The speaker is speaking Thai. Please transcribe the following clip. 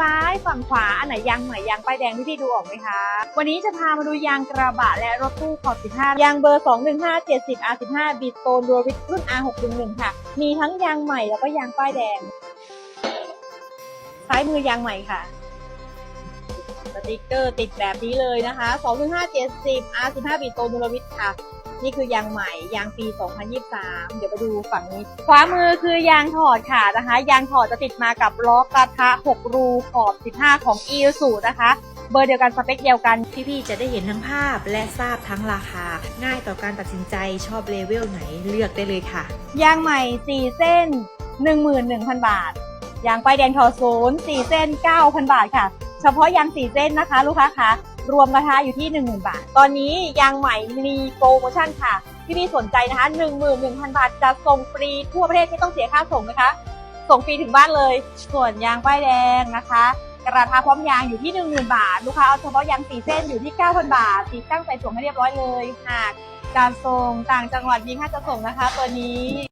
ซ้ายฝั่งขวาอันไหนยางใหม่ยางป้ายแดงที่พี่ดูออกไหมคะ วันนี้จะพามาดูยางกระบะและรถตู้ขอบ 15 ยางเบอร์ 215 70 R15 บิดโตนโรวิทรุ่น R611 ค่ะ มีทั้งยางใหม่แล้วก็ยางป้ายแดง ซ้ายมือยางใหม่ค่ะ สติกเกอร์ติดแบบนี้เลยนะคะ21570 R15 บิดโตนโรวิทค่ะ นี่คือยางใหม่ยางปี 2023 เดี๋ยวไปดูฝั่งนี้ ขวามือคือยางถอดค่ะนะคะ ยางถอดจะติดมากับล้อกระทะ 6 รูขอบ 15 ของ e อ u นะคะเบอร์เดียวกันสเปคเดียวกัน พี่ๆ จะได้เห็นทั้งภาพและทราบทั้งราคา ง่ายต่อการตัดสินใจชอบเลเวลไหนเลือกได้เลยค่ะ ยางใหม่ 4 เส้น 11,000 บาท ยางป้ายแดงทอศูนย์4เส้น 9,000 บาทค่ะ เฉพาะยาง4เส้นนะคะ ลูกค้าคะรวมกระทะอยู่ที่ 10,000 บาท ตอนนี้ยางใหม่มีโปรโมชั่นค่ะ ที่พี่สนใจนะคะ11,000 บาท จะส่งฟรีทั่วประเทศไม่ต้องเสียค่าส่งนะคะ ส่งฟรีถึงบ้านเลย ส่วนยางป้ายแดงนะคะ กระทะพร้อมยางอยู่ที่ 10,000 บาท ลูกค้าเอาเฉพาะยาง4เส้นอยู่ที่ 9,000 บาทติดตั้งใส่ส่งให้เรียบร้อยเลย หากการส่งต่างจังหวัดมีค่าจะส่งนะคะ ตัวนี้